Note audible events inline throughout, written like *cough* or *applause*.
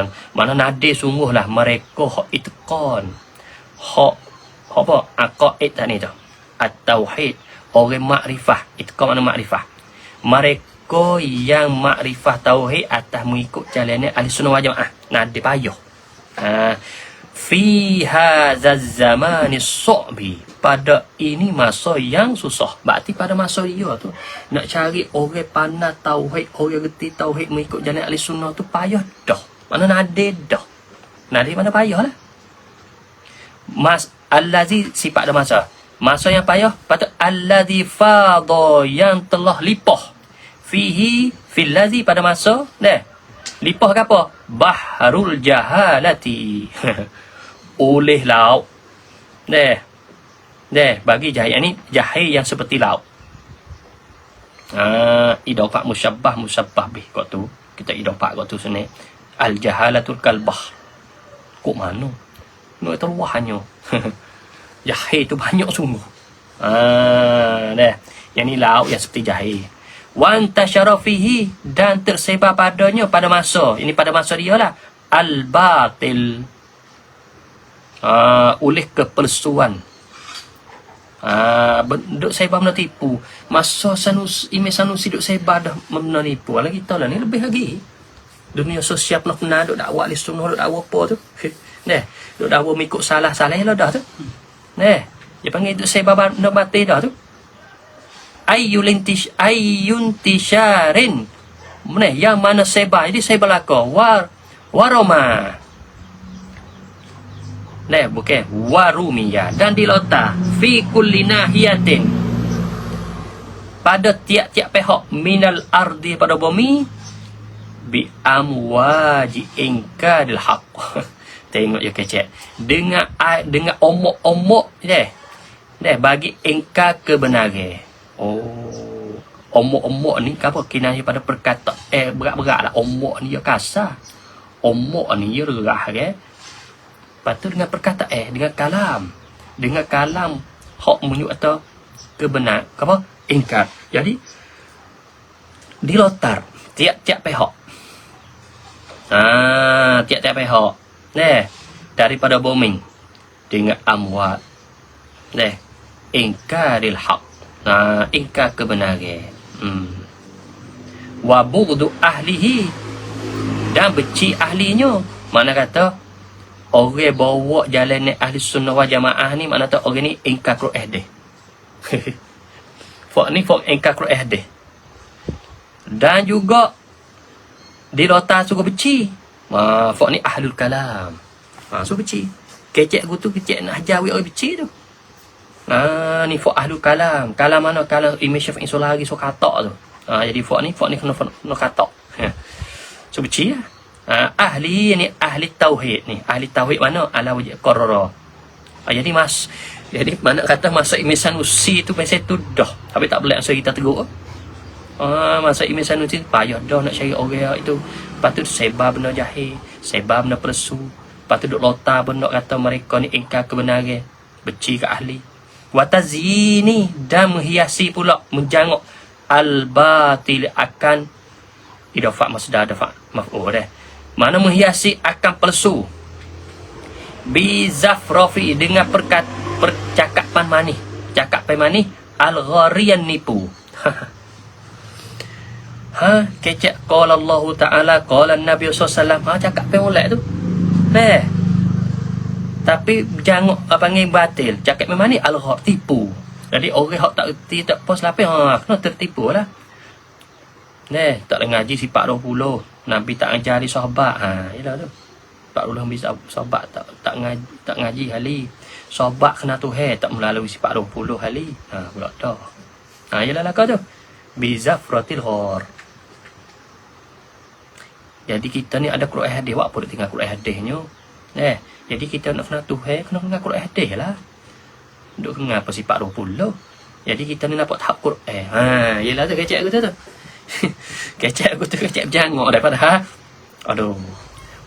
Ha, mana nadir sungguhlah mereka hak itqan. Hak apa? Aqaid tadi tu. At-tauhid. Orang makrifah. Itqan mana makrifah. Mereka yang makrifah tauhid atas mengikut jalannya ahli sunnah wal jamaah. Nadir payah. Ha, fi hadzal zamani su'bi pada ini masa yang susah berarti pada masa dia tu nak cari orang pandai tauhid orang reti tauhid mengikut jalan ahli sunnah tu payah dah mana nade dah nade mana payah lah mas allazi sifat ada masa masa yang payah patut allazi fadha yang telah lipah fihi fil ladzi pada masa dah lipah ke apa bahrul jahalati *laughs* oleh laut. Deh. Deh, bagi jahil ni jahil yang seperti laut. Ah, idafah musyabbah musyabbah bih kau tu. Kita idafah kau tu sini. Al jahalatul kalbah. Kok mana? Nak terwah hanya. *laughs* jahil tu banyak sungguh. Ah, deh. Yang ni laut yang seperti jahil. Wan tasyarafihi dan tersebar padanya pada masa. Ini pada masa dia lah. Al batil uh, oleh kepelsuan. Ah, uh, duk saya bab tipu. Masa sanus ime sanusi duk saya dah menipu. Lagi kita lah ni lebih lagi. Dunia sosial nak kena duk dakwah li sunnah duk dakwah apa tu. *laughs* Neh, duk dakwah mengikut salah-salah lah dah tu. Neh, dia panggil duk saya bab nak mati dah tu. Ayyulintish ayyuntisharin. Neh, yang mana sebab jadi saya belaka war waroma. Nah, bukan warumiyah dan dilota fi kulli nahiyatin pada tiap-tiap pihak minal ardi pada bumi bi amwaji inkadil haq. *laughs* Tengok ya kecek. Dengan dengan omok-omok deh. Deh bagi engka kebenaran. Oh. Omok-omok ni apa kinaya pada perkata eh berat-berat lah. Omok ni ya kasar. Omok ni ya gerah ke. Eh? Lepas tu dengan perkataan eh dengan kalam. Dengan kalam hak menyuk atau kebenar apa? Ingkar. Jadi dilotar tiap-tiap pihak. Ah, tiap-tiap pihak. Neh, daripada booming dengan amwat. Neh, ingkaril haq. Nah, ingkar kebenaran. Hmm. Wa bughdu ahlihi dan benci ahlinya. Mana kata orang bawa jalan ni ahli sunnah wal jamaah ni mana tahu orang ni ingkar Quran deh. *laughs* Fok ni fok ingkar Quran deh. Dan juga di rota suka beci. Ma fok ni ahlul kalam. Ha suka beci. Kecek gua tu kecek nak hajar orang beci tu. Ha ni fok ahlul kalam. Kalam mana kalam Imam Syafi'i lagi so kata tu. Ha jadi fok ni fok ni kena kena kata. So beci lah. Ha, ahli ni ahli tauhid ni. Ahli tauhid mana? Ala wajib qarara. Ha, jadi mas jadi mana kata masa imisan usi tu pasal tu dah. Tapi tak boleh asal kita Ha, masa imisan usi payah dah nak cari orang itu. Lepas tu sebab benda jahil. Sebab benda persu. Lepas tu duk lota nak kata mereka ni ingkar kebenaran. Beci ke ahli. Watazini dan menghiasi pula. Menjanguk al-batil akan idafak masdar dafak maf'ul eh mana menghiasi akan palsu bizafrafi dengan perkat percakapan manis cakapan manis al-gharian nipu *laughs* ha kecek qala Allah taala qala Nabi sallallahu ha cakap pe molek tu eh tapi jangan apa panggil batil cakap memang ni al-ghar tipu jadi orang hak tak reti tak pos lapis ha kena tertipu lah Neh, tak ada ngaji sifat 20. Nabi tak ngajari sahabat. Ha, yalah tu. Tak ulang bisa sahabat tak tak ngaji tak ngaji hali. Sahabat kena tu he tak melalui sifat 20 hali. Ha, pula dah. Ha, yalah lah kau tu. Bizafratil ghar. Jadi kita ni ada Quran hadis. Apa dia tinggal Quran hadisnya? Eh, jadi kita nak kena tu he kena kena Quran hadis lah. Duk kena apa sifat 20. Jadi kita ni dapat tahap Quran. Ha, yalah tu kecek aku tu *laughs* kecap aku tu kecap jangok daripada ha. Aduh.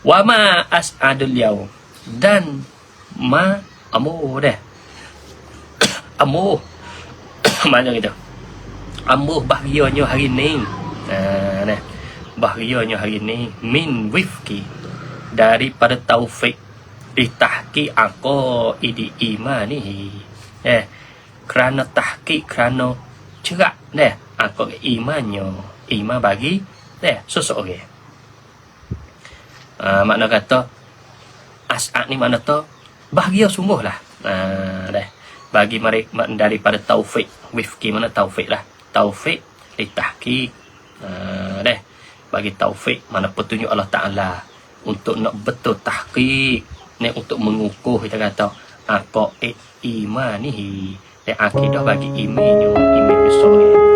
Wa ma as'adul yaum. Dan ma amu dah. amu. Mana gitu. Amu bahagianya hari ni. Ha nah. Bahagianya hari ni min wifki. daripada taufik ditahki ako idi imani eh kerana tahki kerana cerak deh ako imannya. Iman bagi deh seseorang uh, makna kata as'ad ni makna tu bahagia sungguh lah uh, deh bagi mereka daripada taufik wifki mana taufik lah. Taufik ditahki uh, deh bagi taufik mana petunjuk Allah Ta'ala untuk nak betul tahqiq ni untuk mengukuh kita kata apa iman ni dan akidah bagi imannya iman besar